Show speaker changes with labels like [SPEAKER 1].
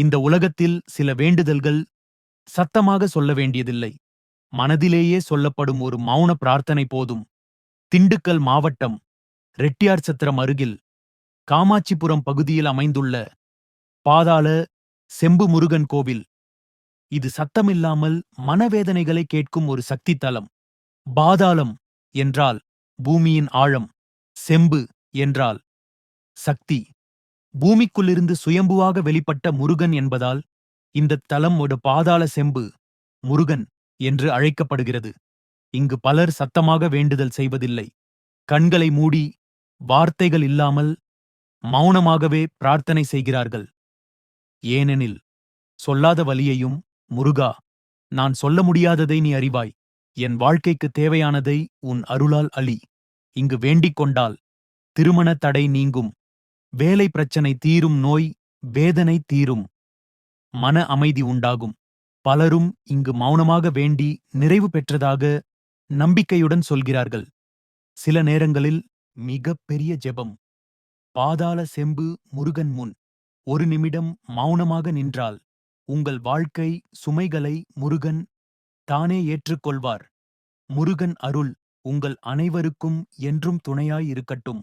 [SPEAKER 1] இந்த உலகத்தில் சில வேண்டுதல்கள் சத்தமாக சொல்ல வேண்டியதில்லை. மனதிலேயே சொல்லப்படும் ஒரு மௌன பிரார்த்தனை போதும். திண்டுக்கல் மாவட்டம் ரெட்டியார் சத்திரம் அருகில் காமாட்சிபுரம் பகுதியில் அமைந்துள்ள பாதாள செம்பு முருகன் கோவில். இது சத்தமில்லாமல் மனவேதனைகளை கேட்கும் ஒரு சக்தி தலம் பாதாளம் என்றால் பூமியின் ஆழம் செம்பு என்றால் சக்தி. பூமிக்குள்ளிருந்து சுயம்புவாக வெளிப்பட்ட முருகன் என்பதால் இந்த தலம் ஒரு பாதாள செம்பு முருகன் என்று அழைக்கப்படுகிறது. இங்கு பலர் சத்தமாக வேண்டுதல் செய்வதில்லை. கண்களை மூடி வார்த்தைகள் இல்லாமல் மௌனமாகவே பிரார்த்தனை செய்கிறார்கள். ஏனெனில் சொல்லாத வலியையும் முருகா நான் சொல்ல முடியாததை நீ அறிவாய். என் வாழ்க்கைக்கு தேவையானதை உன் அருளால் அளி இங்கு வேண்டிக் கொண்டால் திருமண தடை நீங்கும். வேலை பிரச்சனை தீரும் நோய் வேதனை தீரும். மன அமைதி உண்டாகும். பலரும் இங்கு மௌனமாக வேண்டி நிறைவு பெற்றதாக நம்பிக்கையுடன் சொல்கிறார்கள். சில நேரங்களில் மிகப் பெரிய ஜெபம். பாதாள செம்பு முருகன் முன். ஒரு நிமிடம் மௌனமாக நின்றால் உங்கள் வாழ்க்கை சுமைகளை முருகன் தானே ஏற்றுக்கொள்வார். முருகன் அருள் உங்கள் அனைவருக்கும் என்றும் துணையாயிருக்கட்டும்